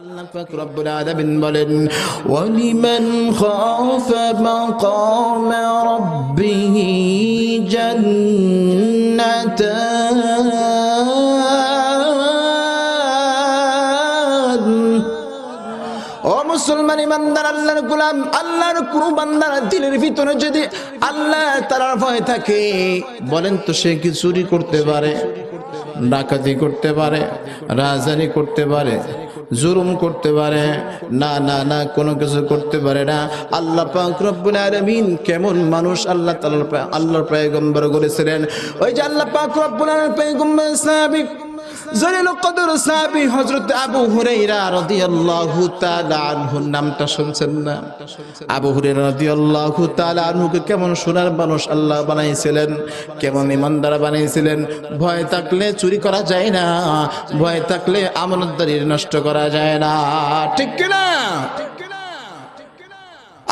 আল্লাহ বলেন ওয়ালিমান খাফা মাকাম রাব্বিহি জান্নাতান। ও মুসলমান ইমানদার, আল্লাহর গোলাম, আল্লাহর কোনো বান্দার দিলের ভিতরে যদি আল্লাহ তারার ভয় থাকে, বলেন তো সে কি চুরি করতে পারে, ডাকাতি করতে পারে, রাজধানী করতে পারে জুলুম করতে পারে, না না না, কোনো কিছু করতে পারে না। আল্লাহ পাক রব্বুল আলামিন কেমন মানুষ আল্লাহ তাআলার আল্লাহর পয়গম্বর করেছিলেন ওই যে আল্লাহ পাক রব্বুল আলামিন পয়গম্বর সাহাবী জলিল কদর সাহাবী হযরত আবু হুরাইরা রাদিয়াল্লাহু তাআলা আনহুর নামটা শুনছেন না? আবু হুরাইরা রাদিয়াল্লাহু তাআলা আনহুকে কেমন সোনার মানুষ আল্লাহ বানাইছিলেন, কেমন ইমানদার বানাইছিলেন, ভয় থাকলে চুরি করা যায় না, ভয় থাকলে আমানতদারি নষ্ট করা যায় না। ঠিক কি না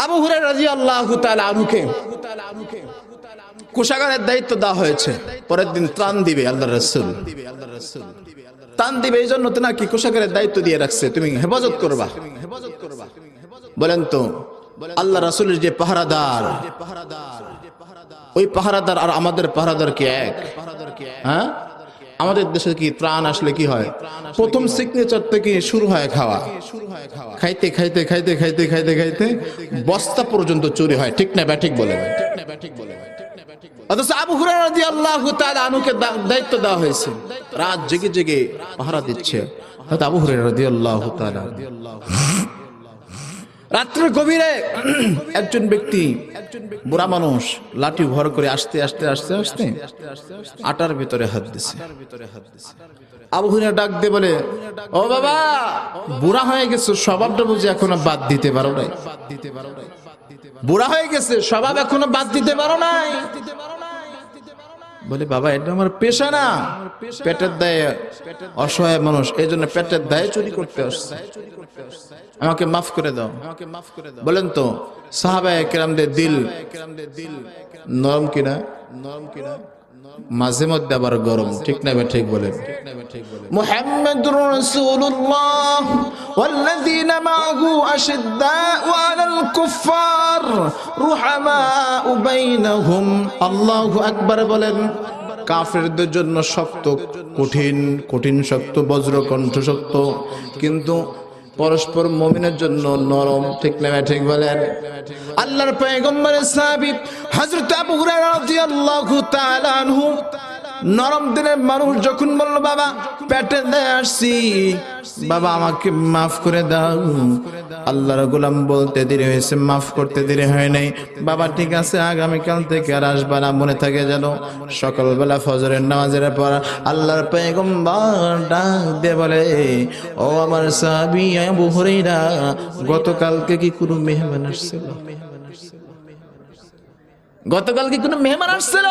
আবু হুরাইরা রাদিয়াল্লাহু তাআলা আনহুকে কোষাগারের দায়িত্ব দেওয়া হয়েছে। পরের দিন ত্রাণ দিবে আল্লাহ রসুল। ত্রাণ দিবে এই জন্য তো নাকি কোষাগারের দায়িত্ব দিয়ে রাখছে। তুমি হেফাজত করবা। হেফাজত করবা বলেন তো, আল্লাহ রসুলের যে পাহারাদার, ওই পাহারাদার আর আমাদের পাহারাদার কি এক? হ্যাঁ? আমাদের দেশে কি ত্রাণ আসলে কি হয়? প্রথম সিগনেচার থেকে শুরু হয় খাওয়া। খাইতে খাইতে খাইতে খাইতে খাইতে খাইতে বস্তা পর্যন্ত চুরি হয়। ঠিক না ব্যাঠিক বলে অথচ আবু হুরায়রা রাদিয়াল্লাহু তাআলা আনুকে দায়িত্ব দেওয়া হয়েছে। রাত জেগে জেগে পাহারা দিচ্ছে। আবু হুরায়রা রাদিয়াল্লাহু তাআলা রাত্রের গভীরে একজন ব্যক্তি, বুড়া মানুষ, লাঠি ভর করে আসতে আসতে আসতে আসতে আটার ভিতরে হাত দিছে। আবু হুরায়রা ডাক দিয়ে বলে, ও বাবা, বুড়া হয়ে গেছে, স্বভাবটা বুঝে এখনও বাদ দিতে পারো নাই? বুড়া হয়ে গেছে, স্বভাব এখনও বাদ দিতে পারো নাই। বলে, বাবা, এটা আমার পেশা না। পেটের দায়ে অসহায় মানুষ, এই জন্য পেটের দায়ে চুরি করতে আসছে। আমাকে মাফ করে দাও। আমাকে মাফ করে দাও বলেন তো, সাহাবায় কেরামদের দিল দিল নরম কিনা? নরম কিনা মাঝে মধ্যে আবার গরম, ঠিক না ঠিক বলে মোহাম্মদ রসুল্লাহ والذين معه أشداء على الكفار رحماء بينهم الله أكبر বলেন কাফেরদের জন্য শক্ত কঠিন কঠিন শক্ত বজ্রকণ্ঠ শক্ত কিন্তু পরস্পর মমিনের জন্য নরম ঠিক না ঠিক বলেন আল্লাহর পয়গম্বরের সাহাবী হযরত আবু হুরায়রা রাদিয়াল্লাহু তাআলা আনহু নরম দিনের মানুষ যখন বলল, বাবা, পেটে দেয় আসছি। বাবা, আমাকে মাফ করে দাও। আল্লাহর গোলাম বলতে দেরি হয়েছে, মাফ করতে দেরি হয় নাই। বাবা, ঠিক আছে, আগামীকাল থেকে আর আসবা না, মনে থাকে যেন সকালবেলা ফজরের নামাজের পর আল্লাহর পেগম্বর ডাক দিয়ে বলে, ও আমার সাহাবী আবু হুরাইরা গতকালকে কি কোনো মেহমান আসছিল? গতকাল কি কোনো মেহমান আসছিল?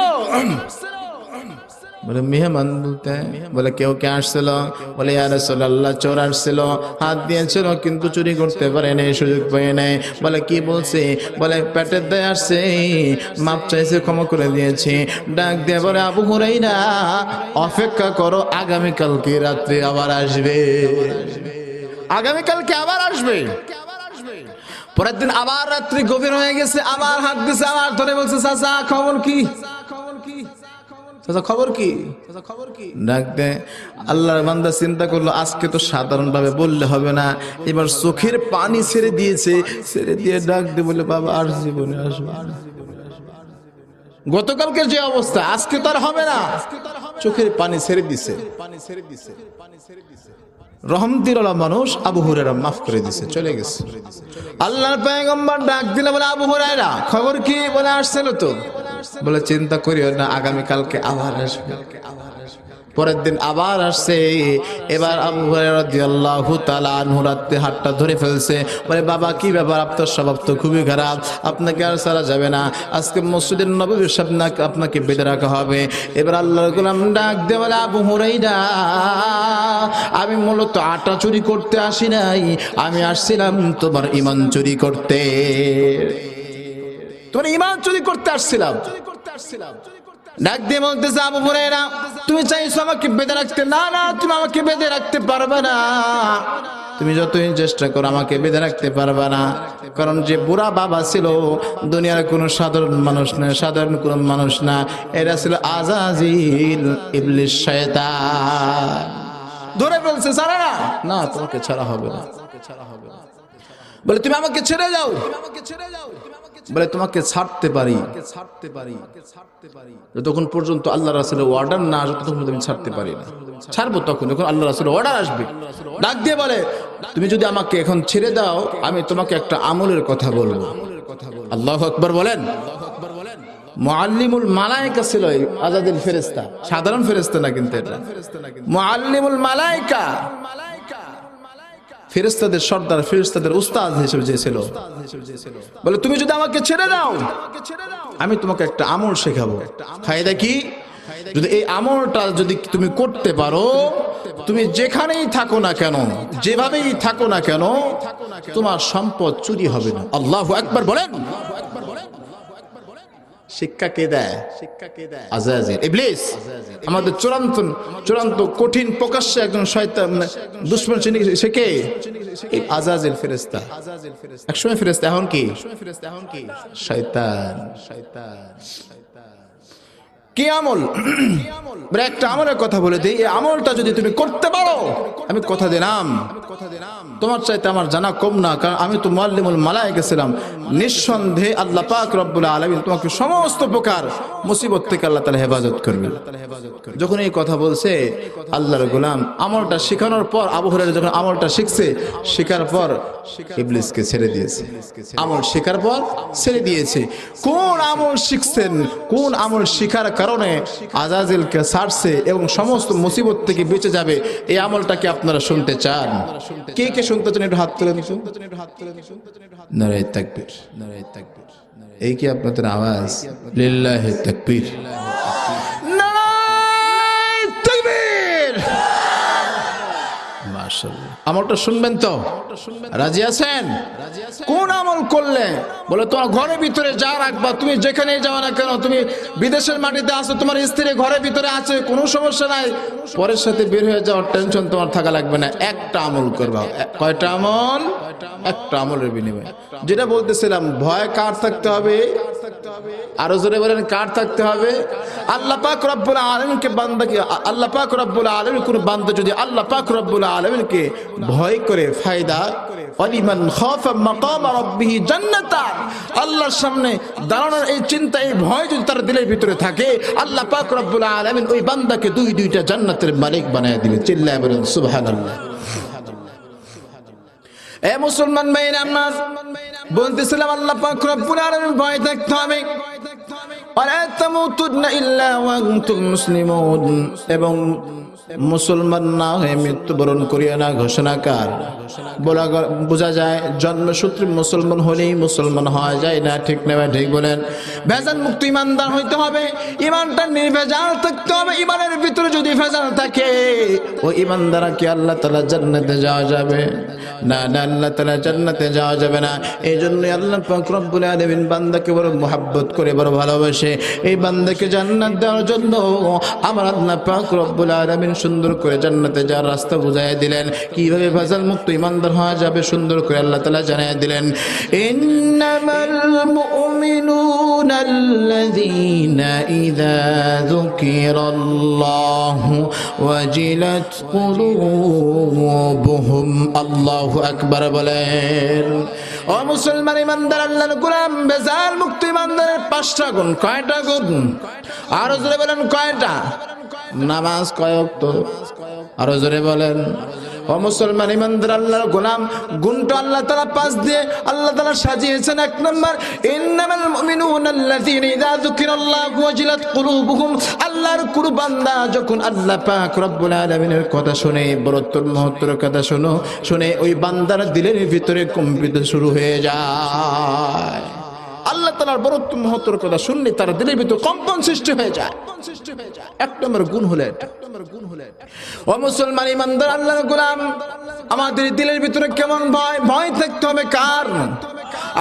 বলে, মেহমান বলতে, বলে, কেউ কে আসছিল? বলে, ইয়া রাসূলুল্লাহ, চোর আসছিল। হাত দিয়েছিল, কিন্তু চুরি করতে পারে নাই সুযোগ পেয়ে নাই। বলে, কি বলছে? বলে, পেটের দায় আসছে। মাপ চাইছে, ক্ষমা করে দিয়েছি। ডাক দিয়ে বলে, আবু না অপেক্ষা করো আগামী কালকে রাত্রে আবার আসবে। আগামী কালকে আবার আসবে? পরের দিন আবার রাত্রি গভীর হয়ে গেছে, আবার হাত দিছে, আবার ধরে বলছে, চাচা, খবর কি? চাচা, খবর কি? খবর কি? ডাক দে। আল্লাহর বান্দা চিন্তা করল, আজকে তো সাধারণভাবে বললে হবে না। এবার চোখের পানি ছেড়ে দিয়েছে। ছেড়ে দিয়ে ডাক দে বলে, বাবা, আর জীবনে আসবে গতকালকের যে অবস্থা, আজকে তো আর হবে না। চোখের পানি ছেড়ে দিছে। পানি ছেড়ে দিছে পানি ছেড়ে দিছে মানুষ আবু মাফ করে দিছে, চলে গেছে। আল্লাহর ডাক দিলে বলে, আবু হুরায়রা, খবর কি? বলে, আসছিল তো। বলে চিন্তা করিও না আগামী কালকে আবার আসবে। পরের দিন আবার আসছে। এবার আবু রাদিয়াল্লাহু তাআলা আনহু হাতটা ধরে ফেলছে। বলে, বাবা, কি ব্যাপার? আপনার স্বভাব তো খুবই খারাপ। আপনাকে আর সারা যাবে না। আজকে মসজিদের নববীর সামনে আপনাকে বেঁধে রাখা হবে। এবার আল্লাহর গোলাম ডাক দিয়ে বলে, আবু হুরাইরা আমি মূলত আটা চুরি করতে আসি নাই। আমি আসছিলাম তোমার ইমান চুরি করতে। তোমার ইমান চুরি করতে আসছিলাম। ডাক দিয়ে বলতেছে, আবু হুরাইরা তুমি চাইছো আমাকে বেঁধে রাখতে? না না, তুমি আমাকে বেঁধে রাখতে পারবে না। তুমি যতই চেষ্টা করো, আমাকে বেঁধে রাখতে পারবে না। কারণ যে বুড়া বাবা ছিল, দুনিয়ার কোনো সাধারণ মানুষ না, সাধারণ কোনো মানুষ না এটা ছিল আজাজিল ইবলিশ শয়তান। ধরে ফেলছে ছাড়া না। না, তোমাকে ছাড়া হবে না। বলে, তুমি আমাকে ছেড়ে যাও আমাকে ছেড়ে যাও বলে, তোমাকে ছাড়তে পারি। ছাড়তে পারি ছাড়তে পারি যতক্ষণ পর্যন্ত আল্লাহ রাসুলের অর্ডার না আসবে ততক্ষণ আমি ছাড়তে পারি না। ছাড়বো তখন, যখন আল্লাহ রাসুলের অর্ডার আসবে। ডাক দিয়ে বলে, তুমি যদি আমাকে এখন ছেড়ে দাও, আমি তোমাকে একটা আমলের কথা বলব। আল্লাহ আকবর বলেন। মুআল্লিমুল মালাইকা ছিল আজাদিল ফেরেস্তা সাধারণ ফেরেস্তা না কিন্তু এটা। মুআল্লিমুল মালাইকা ফেরেস্তাদের সর্দার ফেরেস্তাদের উস্তাদ হিসেবে যে ছিল। বলে, তুমি যদি আমাকে ছেড়ে দাও, আমি তোমাকে একটা আমল শেখাবো। ফায়দা কি যদি এই আমলটা যদি তুমি করতে পারো, তুমি যেখানেই থাকো না কেন, যেভাবেই থাকো না কেন, তোমার সম্পদ চুরি হবে না। আল্লাহ একবার বলেন। শিক্ষা কে দেয়? শিক্ষা কে দেয়? আজাজিল ইবলিস! আমাদের চূড়ান্ত চূড়ান্ত কঠিন প্রকাশ্যে একজন শয়তান মানে দুশ্মন চিনি সে কে? আজাজিল ফেরেশতা। আজাজিল ফেরেশতা। একসময় ফেরেশতা এখন কি? এখন কি? শয়তান। শয়তান। কি আমল? একটা আমলের কথা বলে দিই। এই আমলটা যদি তুমি করতে পারো, আমি কথা দিলাম। তোমার চাইতে আমার জানা কম না, কারণ আমি তো মাল্লিমুল মালায় গেছিলাম নিঃসন্দেহে আল্লাহ পাক রব্বুল আলমিন তোমাকে সমস্ত প্রকার মুসিবত থেকে আল্লাহ তালা হেফাজত করবে। যখন এই কথা বলছে, আল্লাহর গোলাম আমলটা শেখানোর পর, আবু হুরায়রা যখন আমলটা শিখছে, শেখার পর ইবলিসকে ছেড়ে দিয়েছে। আমল শেখার পর ছেড়ে দিয়েছে। কোন আমল শিখছেন? কোন আমল শিখার কারণে আজাজিলকে ছাড়ছে এবং সমস্ত মুসিবত থেকে বেঁচে যাবে। এই আমলটা কি আপনারা শুনতে চান? কে কে শুনতে চান? একটু হাত তুলে নারায় এই কি আপনাদের আওয়াজ? লিল্লাহ তাকবীর নারায় তাকবীর মাশাআল্লাহ আমলটা শুনবেন তো? রাজি আছেন? কোন আমল করলে? বলে, তোমার ঘরের ভিতরে যা রাখবা, তুমি যেখানে যাও না কেন, তুমি বিদেশের মাটিতে আছো, তোমার স্ত্রী ঘরের ভিতরে আছে, কোনো সমস্যা নাই। পরের সাথে বের হয়ে যাওয়ার টেনশন তোমার থাকা লাগবে না, একটা আমল করবা। কয়টা আমল? একটা আমলের বিনিময়ে। যেটা বলতেছিলাম, ভয় কার থাকতে হবে? আরও জোরে বলেন, কার থাকতে হবে? আল্লাহ পাক রব্বুল আলমিনকে বান্দাকে, আল্লাহ পাক রব্বুল আলমিন কোন বান্দা যদি আল্লাহ পাক রব্বুল আলমিনকে ভয় করে, ফায়দা, অলিমান খাফা মাকাম রাব্বিহি জান্নাতান, আল্লাহর সামনে দাঁড়ানোর এই চিন্তা, এই ভয় যদি তার দিলের ভিতরে থাকে, আল্লাহ পাক রব্বুল আলমিন ওই বান্দাকে দুই, দুইটা জান্নাতের মালিক বানায় দিবে চিল্লায় বলেন, সুবহানাল্লাহ। এ মুসলমান ভাইরা আমার বলতেছিলাম আল্লাহ পাক রব্বুল আলামিন ভয় থাকতে হবে। ওয়ালা তামুতুন্না ইল্লা ওয়া আনতুম মুসলিমুন। এবং মুসলমান না হয়ে মৃত্যুবরণ করিয়া না ঘোষণাকার বলা বোঝা যায়, জন্মসূত্রে মুসলমান হলেই মুসলমান হওয়া যায় না, ঠিক না ঠিক বলেন। ভেজাল মুক্ত ইমানদার হইতে হবে, ইমানটা নির্ভেজাল থাকতে হবে, ইমানের ভিতরে যদি ভেজাল থাকে, ও ইমানদারা কি আল্লাহ তালা জান্নাতে যাওয়া যাবে? না না, আল্লাহ তালা জান্নাতে যাওয়া যাবে না। এই জন্যই আল্লাহ পাক রব্বুল আলামিন বান্দাকে বড় মোহাব্বত করে, বড় ভালোবাসে। এই বান্দাকে জান্নাত দেওয়ার জন্য আমার আল্লাহ পাক রব্বুল আলামিন সুন্দর করে জান্নাতে যাওয়ার রাস্তা বুঝাই দিলেন। কীভাবে ভেজাল মুক্ত ইমানদার হওয়া যাবে সুন্দর করে আল্লাহ তালা জানাই দিলেন। বলেন। ও মুসলমান মুক্ত গুণ? আরও জোরে বলেন, কয়টা? নামাজ কয়ক তো। আরও জোরে বলেন। ও মুসলমান ইমানদার আল্লাহর গোলাম, গুণটা আল্লাহ তাআলা পাঁচ দিয়ে আল্লাহ তাআলা সাজিয়েছেন এক নম্বর। ইন্নামাল মুমিনুনা আল্লাযীনা ইযা যুকিরাল্লাহু ওয়াজিলাত কুলুবুহুম। আল্লাহর কুরু বান্দা যখন আল্লাহ পাক রব্বুল আলামিনের কথা শুনে, বরত্তর মহত্তর কথা শুনো, শুনে ওই বান্দার দিলের ভিতরে কম্পিত শুরু হয়ে যায়। আল্লাহ তালার বরত্ব মহত্তর কথা শুনলে তার দিলের ভিতর কম্পন সৃষ্টি হয়ে যায়। এক নম্বর গুণ হলে ও মুসলমান ইমানদার, আল্লাহর গোলাম, আমাদের দিলের ভিতরে কেমন ভয়? ভয় থাকতে হবে কার?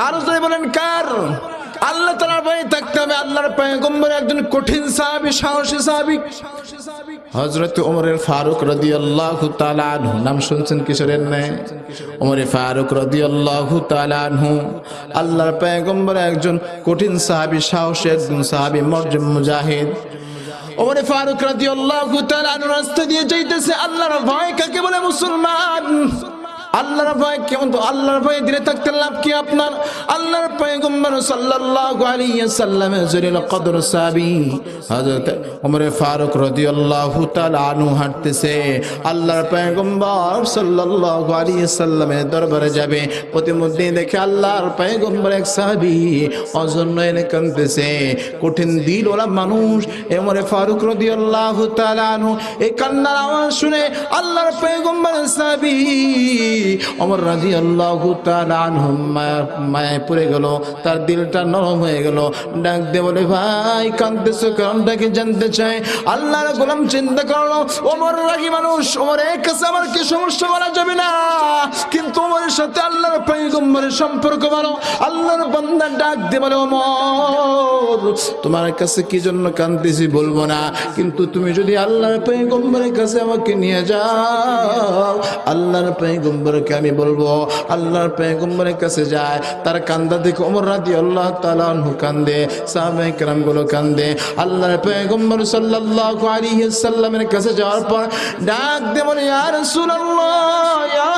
আরও যদি বলেন, কার? আল্লাহ তালার ভয় থাকতে হবে। আল্লাহর পয়গম্বর একজন কঠিন সাহাবি, সাহসী সাহাবি। হজরত ওমরের ফারুক রদি আল্লাহ তালানহু নাম শুনছেন কিশোরের ন্যায়? ওমরে ফারুক রদি আল্লাহ তালানহু আল্লাহর পেগম্বর একজন কঠিন সাহাবি, সাহসী একজন সাহাবি, মর্জম মুজাহিদ। ওমরে ফারুক রদি আল্লাহ তালানহু রাস্তা দিয়ে যাইতেছে, আল্লাহর ভয় কাকে বলে মুসলমান? আল্লাহর ভয় কেমন তো আল্লাহর ভয়ে দিলে থাকতে লাভ কি আপনার? আল্লাহর পয়গম্বর সাল্লাল্লাহু আলাইহি সাল্লামের জলিল কদর সাহাবী হযরত ওমর ফারুক রাদিয়াল্লাহু তাআলা আনহু হাঁটতেছে। আল্লাহর পয়গম্বর সাল্লাল্লাহু আলাইহি সাল্লামের দরবারে যাবে। প্রতিমধ্যে দেখে আল্লাহর পয়গম্বর এক সাহাবী অজন্য এনে কাঁদতেছে। কঠিন দিল ওলা মানুষ। ওমর ফারুক রাদিয়াল্লাহু তাআলা আনহু এই কান্নার আওয়াজ শুনে আল্লাহর পয়গম্বর সাহাবী অমর রাজি আল্লাহ মায়ায় পড়ে গেল, তার দিলটা নরম হয়ে গেল। ডাক দিয়ে বলে, ভাই, কাঁদতেছো কারণটাকে জানতে চাই। আল্লাহর গোলাম চিন্তা করল, ওমর রাগি মানুষ, ওমরের কাছে আমার কি সমস্যা করা যাবে না? কিন্তু ওমরের সাথে আল্লাহর পৈগম্বরের সম্পর্ক ভালো। আল্লাহর বান্দা ডাক দিয়ে বলে, ওমর, তোমার কাছে কি জন্য কাঁদতেছি বলব না, কিন্তু তুমি যদি আল্লাহর পৈগম্বরের কাছে আমাকে নিয়ে যাও, আল্লাহর পৈগম্বরকে আমি বলব, আল্লাহর পেগম্বরের কাছে যায়, তার কান্দা দেখে ওমর রাদি আল্লাহ তালাহু কান্দে সাহাবাই কেরামগুলো কান্দে। আল্লাহর পেগম্বর সাল্লাল্লাহু সাল্লামের কাছে যাওয়ার পর ডাক দে বলে, ইয়া রাসূলুল্লাহ, ইয়া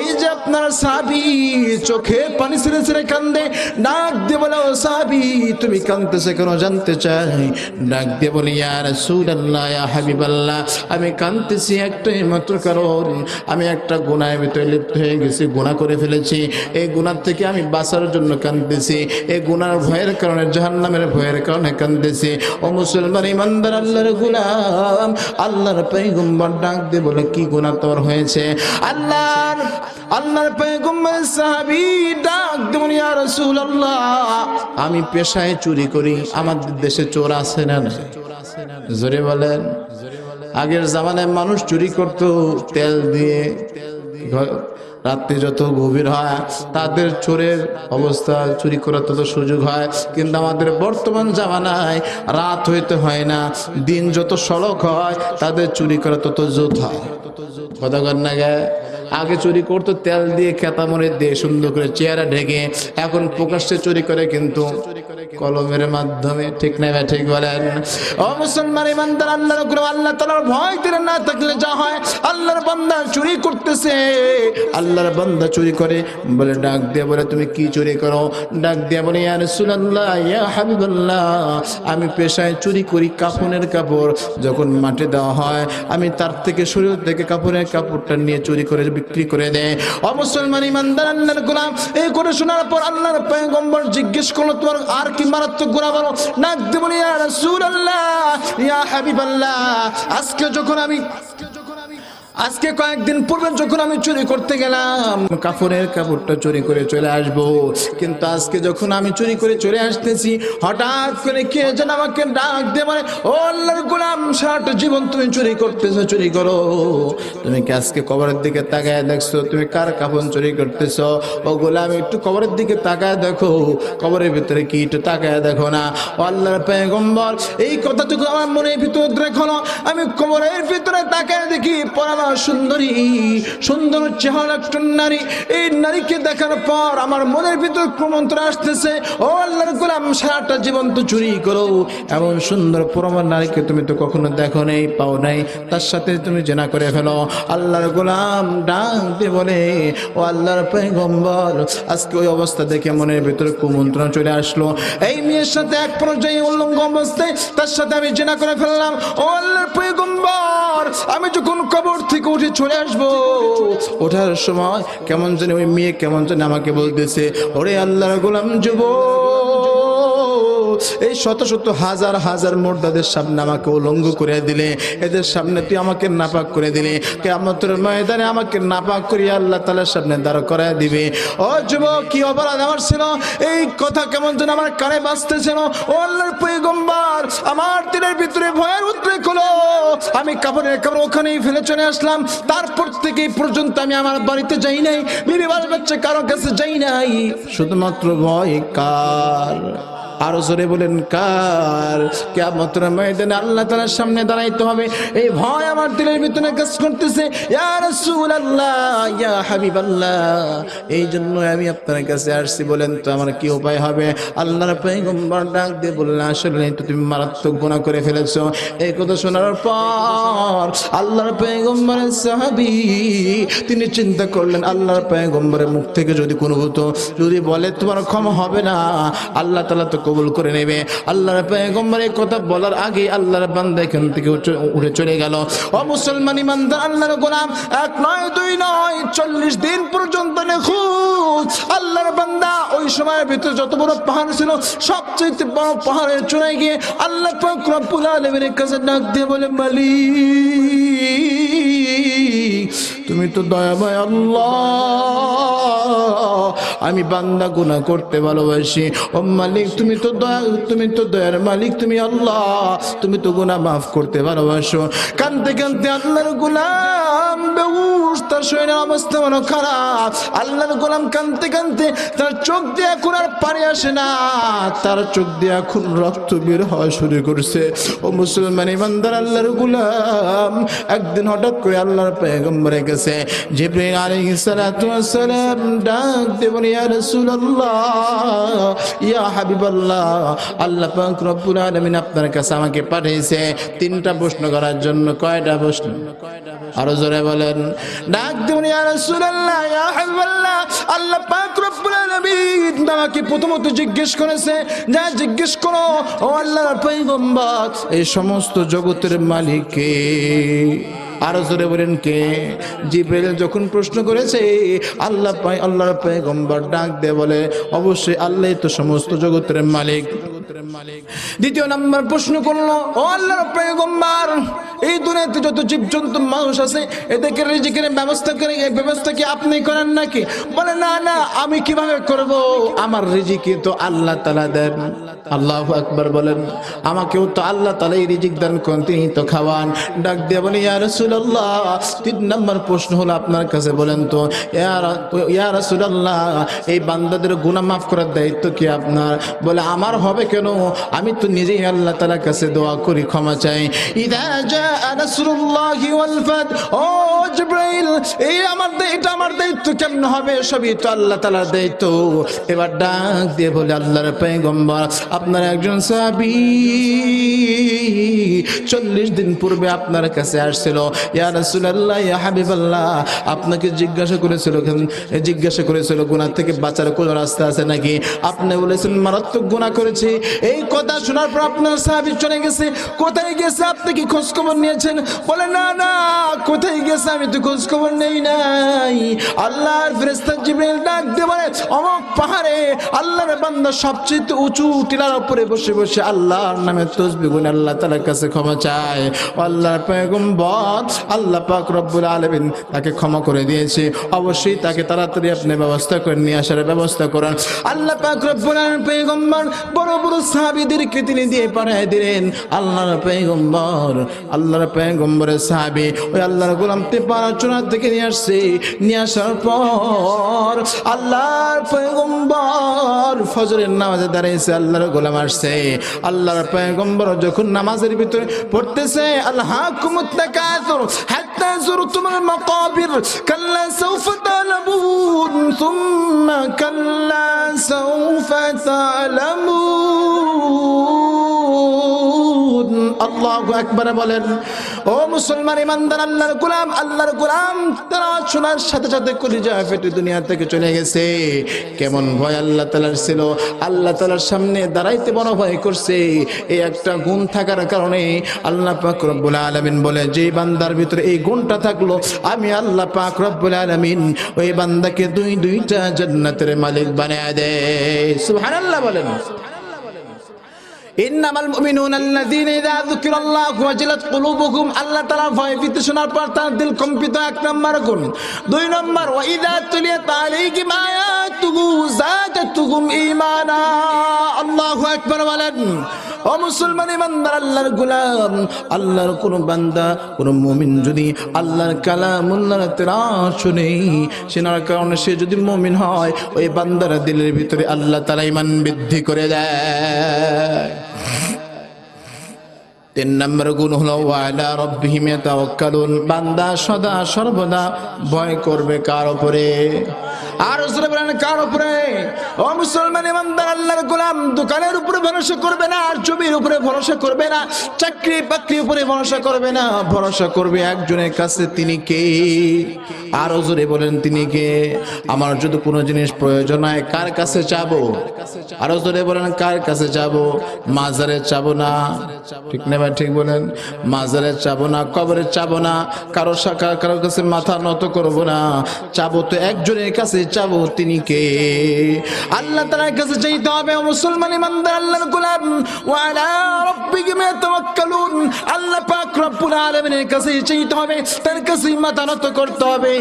এই যে আপনার সাবি চোখে পানি ছেড়ে ছেড়ে কান্দে ডাক দিয়ে বলে সাবি তুমি কান্দতেছে কেন? জানতে চাই। ডাক দিয়ে বলি, ইয়া রাসূলুল্লাহ, ইয়া হাবিবাল্লাহ, আমি কান্দতেছি একটাই মাত্র কারণ, আমি একটা গুনায় ভিতরে লিপ্ত হয়ে গেছি, গুনাহ করে ফেলেছি। এই গুণার থেকে আমি বাঁচার জন্য কান্দতেছি এই গুণার ভয়ের কারণে, জাহান্নামের ভয়ের কারণে কান্দতেছি ও মুসলমান ইমানদার, আল্লাহর গুলাম, আল্লাহর পৈগম্বর ডাক দিয়ে বলে, কি গুনাহ তোর হয়েছে? আল্লাহর আল্লাহর পয়গম্বর সাহাবী ডাক দেবেন, ইয়া রাসূলুল্লাহ, আমি পেশায় চুরি করি, আমাদের দেশে চোর আছে না না জোরে বলেন, আগের জামানায় মানুষ চুরি করত, তেল দিয়ে রাত্রি যত গভীর হয়, তাদের চোরের অবস্থা চুরি করার তত সুযোগ হয়। কিন্তু আমাদের বর্তমান জামানায় রাত হইতে হয় না, দিন যত সড়ক হয়, তাদের চুরি করা তত জোত হয়। কথা কর না গায়ে আগে চুরি করতো, তেল দিয়ে খেতামরে দিয়ে সুন্দর করে চেহারা ঢেকে, এখন প্রকাশ্যে চুরি করে কিন্তু কলমের মাধ্যমে, ঠিক না ঠিক বলেন। ও মুসলমান ইমানদার, আল্লাহর উপর আল্লাহ তাআলার ভয় দিলে না থাকলে যা হয়, আল্লাহর বান্দা চুরি করতেছে। আল্লাহর বান্দা চুরি করে, বলে ডাক দিয়ে বলে, তুমি কি চুরি করো? ডাক দিয়ে বলে, ইয়া রাসূলুল্লাহ, ইয়া হাবিবাল্লাহ, আমি পেশায় চুরি করি কাফনের কাপড়। যখন মাঠে দেওয়া হয়, আমি তার থেকে শরীর থেকে কাপড়ের কাপড়টা নিয়ে চুরি করে, বিক্রি করে দেয় অমুসলমান ইমানদার, আল্লাহর গোলাম, এই করে শোনার পর আল্লাহর পয়গম্বর জিজ্ঞেস করল, তোমার আর কি মারাত্মক গোড়া বলো। নাক দেবো ইয়া রাসূলুল্লাহ ইয়া হাবিবাল্লাহ আজকে যখন আমি আজকে কয়েকদিন পূর্বে যখন আমি চুরি করতে গেলাম কাপড়ের কাপড়টা চুরি করে চলে আসব। কিন্তু আজকে যখন আমি চুরি করে চলে আসতেছি, হঠাৎ করে কে যেন আমাকে ডাক দিয়ে মানে ও আল্লাহর গোলাম, সারাটা জীবন তুমি চুরি করতেছো, চুরি করো। তুমি কি আজকে কবরের দিকে তাকায় দেখছ? তুমি কার কাপড় চুরি করতেছো? ও গোলাম, একটু কবরের দিকে তাকায় দেখো। কবরের ভিতরে কি একটু তাকায় দেখো না। ও আল্লাহর পেগম্বর এই কথাটুকু আমার মনের ভিতর রেখো আমি কবরের ভিতরে তাকায় দেখি পরামা সুন্দরী, সুন্দর চেহারা একটা নারী। এই নারীকে দেখার পর আমার মনের ভিতর ক্রমন্তর আসতেছে, ও আল্লাহর গোলাম, সারাটা জীবন তো চুরি করো। এমন সুন্দর পরমার নারীকে তুমি তো কখনো দেখো নেই, পাও নাই। তার সাথে তুমি জেনা করে ফেলো। আল্লাহর গোলাম ডাক দিয়ে বলে, ও আল্লাহর পয়গম্বর, আজকে ওই অবস্থা দেখে মনের ভিতরে কুমন্ত্রণা চলে আসলো। এই মেয়ের সাথে এক পর্যায়ে উল্লঙ্ঘ অবস্থায় তার সাথে আমি জেনা করে ফেললাম। ও আল্লাহর পয়গম্বর, আমি যখন কবর থেকে উঠে চলে আসব। ওঠার সময় কেমন জানি ওই মেয়ে কেমন জানি আমাকে বলতেছে, ওরে আল্লাহর গোলাম যুবক। এই শত শত হাজার হাজার মোর্দাদের সামনে আমাকে উলঙ্গ করে দিলে, এদের সামনে তুই আমাকে নাপাক করে দিলে কেমতের ময়দানে আমাকে নাপাক করিয়া আল্লাহ তালার সামনে দাঁড় করায় দিবে। ও যুবক, কি অপরাধ আমার ছিল? এই কথা কেমন যেন আমার কানে বাঁচতেছিল ও আমার দিনের ভিতরে ভয়ের উদ্রেক হলো। আমি কাপড়ের কাপড় ওখানেই ফেলে চলে আসলাম। তারপর থেকে পর্যন্ত আমি আমার বাড়িতে যাই নাই। বিবি বাচ্চা কারও কাছে যাই নাই। শুধুমাত্র ভয় কার? আরও জোরে বলেন, কার? কেমতের ময়দানে আল্লাহ তালার সামনে দাঁড়াইতে হবে। এই ভয় আমার দিলের ভিতরে কাজ করতেছে। এই জন্য আমি আপনার কাছে আসছি, বলেন তো আমার কি উপায় হবে? আল্লাহর পয়গম্বর ডাক দিয়ে বললেন, আসলে তো তুমি মারাত্মক গুণা করে ফেলেছো। এই কথা শোনার পর আল্লাহর পয়গম্বরের সাহাবী, তিনি চিন্তা করলেন, আল্লাহর পয়গম্বরের মুখ থেকে যদি কোনো হতো যদি বলে, তোমার ক্ষমা হবে না। আল্লাহ তালা তো কবুল করে নেবে। আল্লাহর পয়গম্বর এই কথা বলার আগে আল্লাহর বান্দা এখান থেকে উঠে- চলে গেল। ও মুসলমান ইমানদার, আল্লাহর গোলাম, এক নয়, দুই নয়, চল্লিশ দিন পর্যন্ত আল্লাহর বান্দা ওই সময়ের ভিতরে যত বড় পাহাড় ছিল, সবচেয়ে বড় পাহাড়ের চূড়ায় গিয়ে আল্লাহ পাক কাছে ডাক দিয়ে বলে, মালিক, তুমি তো দয়াময় আল্লাহ। আমি বান্দা গুণা করতে ভালোবাসি। ও মালিক, তুমি তো দয়া তুমি তো দয়ার মালিক, তুমি আল্লাহ। তুমি তো গুনাহ মাফ করতে ভালোবাসো। কানতে কানতে আল্লাহর গোলাম বেহুশ তার শরীরের অবস্থা মনে খারাপ আল্লাহর গোলাম কানতে কানতে তার চোখ দিয়ে এখন আর পারে আসে না। তার চোখ দিয়ে এখন রক্ত বের হওয়া শুরু করছে। ও মুসলমান ইমানদার আল্লাহর গোলাম, একদিন হঠাৎ করে আল্লাহর পেগম্বরে গেছে। ওয়াস সালাম ডাক ইয়া রাসূলুল্লাহ, ইয়া আল্লাহ পাক রব্বুল আপনার কাছে আমাকে পাঠিয়েছে। তিনটা প্রশ্ন করার জন্য কয়টা প্রশ্ন? আরও জোরে বলেন ডাক দেবেন, ইয়া রাসূলুল্লাহ, ইয়া হাবিবাল্লাহ, আল্লাহ পাক রব্বুল আলামিন আমাকে প্রথমত জিজ্ঞেস করেছে, যা জিজ্ঞেস করো, ও আল্লাহর পয়গম্বর, এই সমস্ত জগতের মালিক। কে আরও জোরে বলেন কে? জিব্রাইল যখন প্রশ্ন করেছে, আল্লাহ পাই আল্লাহর পয়গম্বর ডাক দে বলে, অবশ্যই আল্লাহ তো সমস্ত জগতের মালিক। দ্বিতীয় নাম্বার প্রশ্ন করল, ও আল্লাহর পয়গম্বর, এই দুনিয়াতে যত জীবজন্তু মানুষ আছে, এদেরকে রিজিকের ব্যবস্থা করে, এই ব্যবস্থা কি আপনি করেন নাকি? বলে, না না, আমি কীভাবে করব? আমার রিজিকে তো আল্লাহ তালা দেন। আল্লাহ আকবার বলেন, আমাকেও তো আল্লাহ তালা এই রিজিক দান করেন, তিনি তো খাওয়ান। ডাক দিয়ে বলে, ইয়া রাসূলুল্লাহ। তিন নম্বর প্রশ্ন হলো আপনার কাছে, বলেন তো, ইয়া রা- রাসূলুল্লাহ, এই বান্দাদের গুনাহ মাফ করার দায়িত্ব কি আপনার? বলে, আমার হবে কেন? আমি তো নিজেই আল্লাহ তাআলার কাছে দোয়া করি, ক্ষমা চাই। আমার দায়িত্ব কেমন হবে? চল্লিশ দিন পূর্বে আপনার কাছে আসছিল। আপনাকে জিজ্ঞাসা করেছিল জিজ্ঞাসা করেছিল, গুনাহ থেকে বাঁচার কোনো রাস্তা আছে নাকি? আপনি বলেছেন, মারাত্মক গুনাহ করেছি। এই কথা শোনার পর আপনার সাহাবী চলে গেছে। কোথায় গেছে? আপনি কি খোঁজ খবর নিয়েছেন? বলে, না না, কোথায় গেছে? আমি তো খোঁজ খবর নেই নাই। আল্লাহর ফেরেশতা জিবরাইল ডাক দিয়ে বলে, অমক পাহাড়ে আল্লাহর বান্দা সবচেয়ে উঁচু টিলার উপরে বসে বসে আল্লাহর নামে তসবিহ গুণ আল্লাহ তাআলার কাছে ক্ষমা চায়। আল্লাহর পয়গম্বর, আল্লাহ পাক রব্বুল আলামিন তাকে ক্ষমা করে দিয়েছে। অবশ্যই তাকে তাড়াতাড়ি আপনি ব্যবস্থা করে নিয়ে আসার ব্যবস্থা করেন। আল্লাহ পাক রব্বুল আলামিন পয়গম্বর বড় বড় সাহাবীদেরকে তিনি দিয়ে দিলেন। আল্লাহর পয়গম্বর, আল্লাহর পয়গম্বরের সাহাবী ওই আল্লাহর গোলাম চূড়া থেকে নিয়ে আসছে। নিয়ে আসার পর আল্লাহর পয়গম্বর ফজরের নামাজে দাঁড়িয়েছে, আল্লাহর গোলাম আসছে। আল্লাহর পয়গম্বর যখন নামাজের ভিতরে পড়তেছে আল্লাহ যুরতুমুল মাকাবির, কাল্লা সাউফা তালামুন, সুম্মা কাল্লা সাউফা তালামুন। আল্লাহু আকবার বলেন, ও মুসলমান ইমানদার, আল্লাহর গোলাম আল্লাহর গোলাম, তারা শোনার সাথে সাথে কলিজা ফেটে দুনিয়া থেকে চলে গেছে। কেমন ভয় আল্লাহ তালার ছিল। আল্লাহ তালার সামনে দাঁড়াইতে বড় ভয় করছে। এই একটা গুণ থাকার কারণে আল্লাহ পাক রব্বুল আলামিন বলে যে বান্দার ভিতরে এই গুণটা থাকল, আমি আল্লাহ পাক রব্বুল আলামিন ওই বান্দাকে দুই, দুইটা জান্নাতের মালিক বানায় দেয়। সুবহানাল্লাহ বলেন। ইন্নামাল মুমিনুনা আল্লাযীনা ইযা যুকিরাল্লাহু ওয়াজিলাত কুলুবুহুম, আল্লাহ তাআলা ভয় ভীতি শোনার পর তার দিল কম্পিত এক নম্বর গুণ। দুই নম্বর, ওয়া ইযা তুলিয়াত আলাইহিম আয়াতুহু যাদাতুহুম ঈমানা। আল্লাহু আকবার বলেন, ও মুসলমান ইমানদার, আল্লাহর গোলাম, আল্লাহর কোন বান্দা, কোন মুমিন যদি আল্লাহর কালামুল্লাহর তেরা শুনে সেনার কারণে সে যদি মুমিন হয়, ওই বান্দার দিলের ভিতরে আল্লাহ তালা ইমান বৃদ্ধি করে দেয়। Uh, তিন নম্বর গুণ হলো, ওয়ালা রব্বিহিম ইয়াতাওয়াক্কালুন। বান্দা সদা সর্বদা ভয় করবে কার উপরে? আর বলেন, কার উপরে? ও মুসলমান ইমানদার, আল্লাহর গোলাম, দোকানের উপরে ভরসা করবে না, আর জমির উপরে ভরসা করবে না, চাকরি বাকরি উপরে ভরসা করবে না, ভরসা করবে একজনের কাছে। তিনি কে? আর জোরে বলেন, তিনি কে? আমার যদি কোনো জিনিস প্রয়োজন হয়, কার কাছে চাবো আরও জোরে বলেন, কার কাছে যাব? মাজারে চাবো না। ঠিক না ভাই ঠিক বলেন? মাজারে চাবো না, কবরে চাবো না, কারও শাখা, কারও কাছে মাথা নত করব না। চাবো তো একজনের কাছে, চাবো তিনি কে? আল্লাহ তাআলার কাছে চাইতে হবে মুসলমান ইমানদার গোলাম। ওয়ালা রাব্বিহিম ইয়াতাওয়াক্কালুন আল্লাহ পাক রব্বুল আলামিনের কাছে চাইতে হবে, তার কাছে মাথা নত করতে হবে।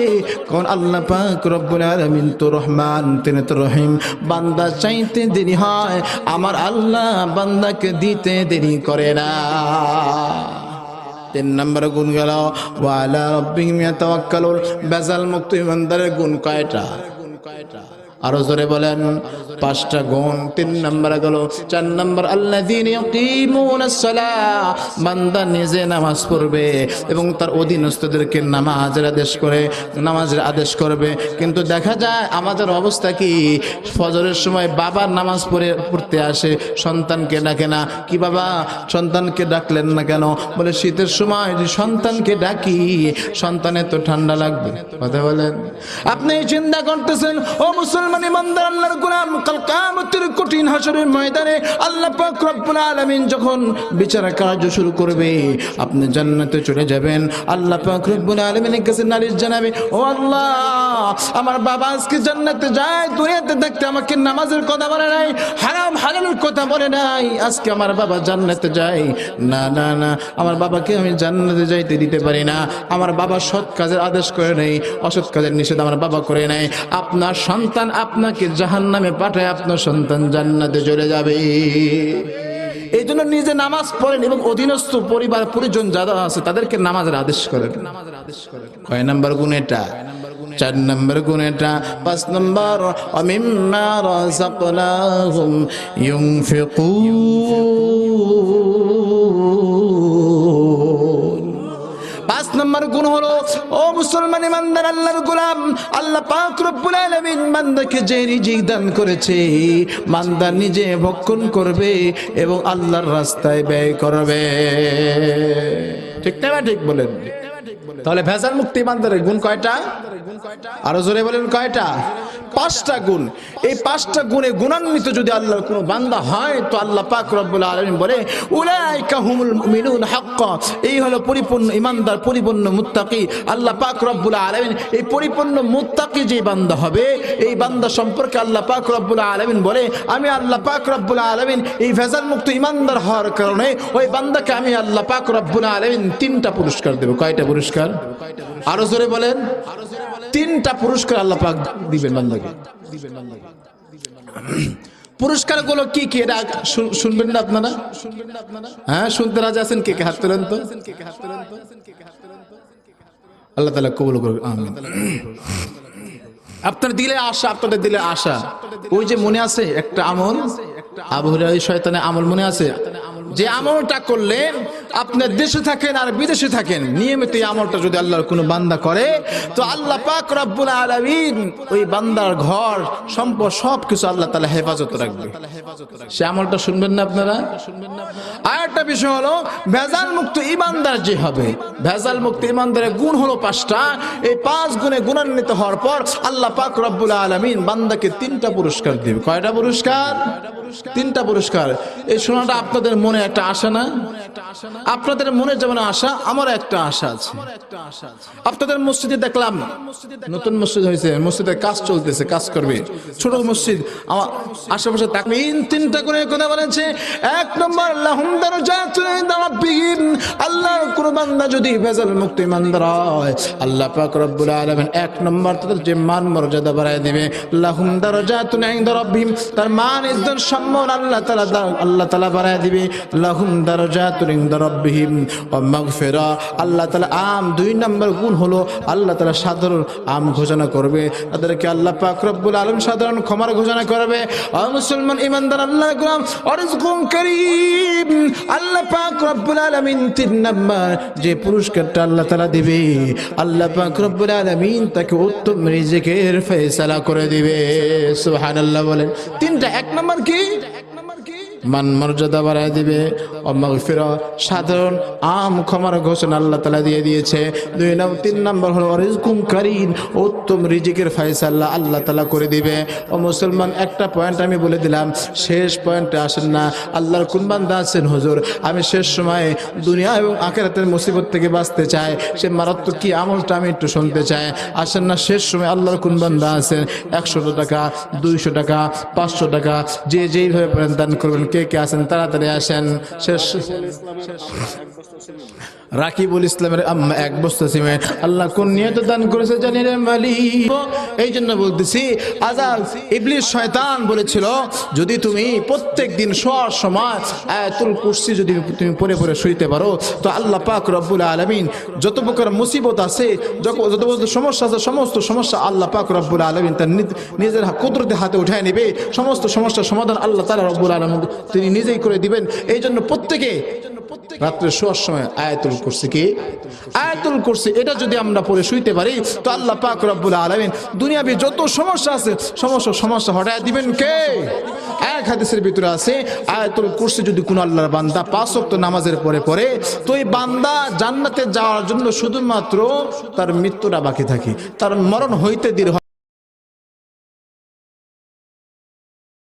আল্লাহ পাক রব্বুল আলামিন তো রহমান, তিনি তো রহিম। বান্দা চাইতে দেরি হয়, আমার আল্লাহ বান্দাকে দিতে দেরি করে না। তিন নম্বর গুণ গেল ইয়াতাওয়াক্কালুন, বেজাল মুক্তি ইমানদারের গুণ কয়টা গুণ কয়টা? আরও জোরে বলেন পাঁচটা গুণ, তিন নম্বর গেল, চার নম্বর সালাহ, বান্দা নিজে নামাজ পড়বে এবং তার অধীনস্থদেরকে নামাজের আদেশ করে, নামাজের আদেশ করবে। কিন্তু দেখা যায় আমাদের অবস্থা কি? ফজরের সময় বাবার নামাজ পড়ে, পড়তে আসে, সন্তানকে ডাকে না। কি বাবা? সন্তানকে ডাকলেন না কেন? বলে, শীতের সময় সন্তানকে ডাকি সন্তানের তো ঠান্ডা লাগবে। কথা বলেন। আপনি চিন্তা করতেছেন, ও মুসলমান ইমানদার, আল্লাহর গোলাম কঠিন হাসরের ময়দানে আল্লাহ পাক রব্বুল আলামিন যখন বিচার কার্য শুরু করবে, আপনি জান্নাতে চলে যাবেন। আল্লাহ পাক রব্বুল আলামিনের কাছে নালিশ জানাবে, ও আল্লাহ, আমার বাবা আজকে জান্নাতে যায়, দুনিয়াতে দেখতে আমাকে নামাজের কথা বলে নাই, হারাম হালালের কথা বলে নাই, আজকে আমার বাবা জান্নাতে যায়। না না না, আমার বাবাকে আমি জান্নাতে যাইতে দিতে পারি না। আমার বাবা সৎ কাজের আদেশ করে নেই, অসৎ কাজের নিষেধ আমার বাবা করে নেয়। আপনার সন্তান আপনাকে জাহান নামে পাঠায় আপনার সন্তান জান্নাতে চলে যাবে। এই জন্য নিজে নামাজ পড়েন এবং অধীনস্থ পরিবার, পরিজন যারা আছে, তাদেরকে নামাজের আদেশ করেন। নামাজের আদেশ করেন কয় নাম্বার গুণ এটা? চার নম্বর গুণ এটা? পাঁচ নম্বর অমিম্মা রাযাকনাহুম ইউনফিকুন। নম্বর গুণ হলো, ও মুসলমান ইমানদার, আল্লাহর গোলাম, আল্লাহ পাক রব্বুল আলামিন বান্দাকে যে রিজিক দান করেছে, বান্দা নিজে ভক্ষণ করবে এবং আল্লাহর রাস্তায় ব্যয় করবে। ঠিক না ঠিক বলেন? তাহলে ভেজাল মুক্তি ইমানদারের গুণ কয়টা? আরও জোরে বলেন কয়টা? পাঁচটা গুণ। এই পাঁচটা গুণে গুণান্বিত যদি আল্লাহর কোনো বান্দা হয়, তো আল্লাহ পাক রব্বুল আলামিন বলে, উলাইকা হুমুল মুমিনুন হাক্কা। এই হলো পরিপূর্ণ ইমানদার, পরিপূর্ণ মুত্তাকি। আল্লাহ পাক রব্বুল আলামিন, এই পরিপূর্ণ মুত্তাকি যে বান্দা হবে, এই বান্দা সম্পর্কে আল্লাহ পাক রব্বুল আলামিন বলে, আমি আল্লাহ পাক রব্বুল আলামিন এই ভেজাল মুক্ত ইমানদার হওয়ার কারণে ওই বান্দাকে আমি আল্লাহ পাক রব্বুল আলামিন তিনটা পুরস্কার দেব। কয়টা পুরস্কার? আরও জোরে বলেন। তিনটা পুরস্কার আল্লাহ পাক দিবেন বান্দাকে। পুরস্কারগুলো কি কি? এটা শুনবেন না আপনারা? হ্যাঁ শুনতে রাজা আছেন? কে কে? হাত তোলেন তো। আল্লাহ তালা কবুল আমিন। আপনার দিলে আশা, আপনাদের দিলে আশা। ওই যে মনে আছে একটা আমল? আবু হুরায়রা শয়তানের আমল মনে আছে? যে আমলটা করলে আপনার দেশে থাকেন আর বিদেশে থাকেন, নিয়মিত এই আমলটা যদি আল্লাহর কোনো বান্দা করে, তো আল্লাহ পাক রব্বুল আলামিন ওই বান্দার ঘর সম্পদ সব কিছু আল্লাহ তাআলা হেফাজত রাখবে। সে আমলটা শুনবেন না আপনারা? আর একটা বিষয় হলো, ভেজাল মুক্ত ইমানদার যে হবে, ভেজাল মুক্ত ইমানদারের গুণ হলো পাঁচটা। এই পাঁচ গুণে গুণান্বিত হওয়ার পর আল্লাহ পাক রব্বুল আলামিন বান্দাকে তিনটা পুরস্কার দিবে। কয়টা পুরস্কার? তিনটা পুরস্কার। এই শোনাটা আপনাদের মনে একটা আশা না? আপনাদের মনে যেমন আশা আমার একটা আশা আছে। আপনাদের মসজিদে দেখলাম, নতুন মসজিদ হয়েছে, মসজিদে কাজ চলতেছে, কাজ করবে। ছোট মসজিদ, আমার আশেপাশে তাক তিন তিনটা করে কথা বলেছে। এক নম্বর, লাহুম দারাজাতুন ইনদা রাব্বিহিম। আল্লাহর কোন যদি ভেজাল মুক্ত ইমানদার হয়, আল্লাহ পাক রব্বুল আলামিন এক নম্বর তাদের যে মান মর্যাদা বাড়ায় দিবে। লাহুম দারাজাতুন ইনদা রাব্বিহিম, তার মান ইজ্জত সম্মান আল্লাহ তাআলা আল্লাহ তাআলা বাড়ায় দিবে। লাহুম দারাজাতুন ইনদা রাব্বিহিম মাগফিরা। আল্লাহ তাআলা আম দুই নম্বর গুণ হলো আল্লাহ তাআলা সাধারণ আম ঘোষণা করবে। তাদেরকে আল্লাহ পাক রব্বুল আলামিন সাধারণ ক্ষমার ঘোষণা করবে। মুসলমান ইমানদার আল্লাহ গোলাম করিম। আল্লাহ পাক রব্বুল আলামিন তিন নম্বর যে পুরস্কারটা আল্লাহ তাআলা দিবে, আল্লাহ পাক রব্বুল আলামিন তাকে উত্তম রিজিকের ফয়সালা করে দিবে। সুবহানাল্লাহ বলেন। তিনটা, এক নম্বর কি? মান মর্যাদা বাড়ায় দিবে। অমাগফিরা সাধারণ আম ক্ষমার ঘোষণা আল্লাহ তালা দিয়ে দিয়েছে। দুই নম্বর তিন নম্বর হলো রিজকুম কারিন, উত্তম রিজিকের ফাইসাল্লাহ আল্লাহ তালা করে দিবে। ও মুসলমান, একটা পয়েন্ট আমি বলে দিলাম, শেষ পয়েন্টে আসেন না। আল্লাহর কোন বান্দা আছেন? হুজুর, আমি শেষ সময়ে দুনিয়া এবং আখেরাতের মুসিবত থেকে বাঁচতে চাই। সে মারাত্মক কি আমলটা আমি একটু শুনতে চাই। আসেন না, শেষ সময় আল্লাহর কোন বান্দা আছেন? একশো টাকা দুইশো টাকা পাঁচশো টাকা, যে যেইভাবে দান করবেন কে কে আছেন তাড়াতাড়ি আসেন শেষ। রাকিবুল ইসলামের আম্মা এক বস্তা সিমেন্ট। আল্লাহ কোন নিয়ত দান করেছে জানি রে মালিক। এই জন্য বলতেছি আজাব ইবলিস শয়তান বলেছিল, যদি তুমি প্রত্যেক দিন শোয়ার সময় আয়াতুল কুরসি যদি তুমি পড়ে পড়ে শুইতে পারো, তো আল্লাহ পাক রব্বুল আলামিন যত প্রকার মুসিবত আছে, যত যত সমস্যা আছে, সমস্ত সমস্যা আল্লাহ পাক রব্বুল আলামিন তার নিজের কুদরতে হাতে উঠায় নেবে। সমস্ত সমস্যার সমাধান আল্লাহ তাআলা রব্বুল আলামিন তিনি নিজেই করে দিবেন। এই জন্য প্রত্যেকে রাত্রে শোয়ার সময় আয়াতুল কুরসি কি? আয়াতুল কুরসি, এটা যদি আমরা পড়ে শুইতে পারি, তো আল্লাহ পাক রব্বুল আলামিন দুনিয়াবি যত সমস্যা আছে সমস্ত সমস্যা হটায় দিবেন কে? এক হাদিসের ভিতরে আছে, আয়াতুল কুরসি যদি কোনো আল্লাহর বান্দা পাঁচ ওয়াক্ত নামাজের পরে পড়ে, তো এই বান্দা জান্নাতে যাওয়ার জন্য শুধুমাত্র তার মৃত্যুটা বাকি থাকে, তার মরণ হইতে দীর্ঘ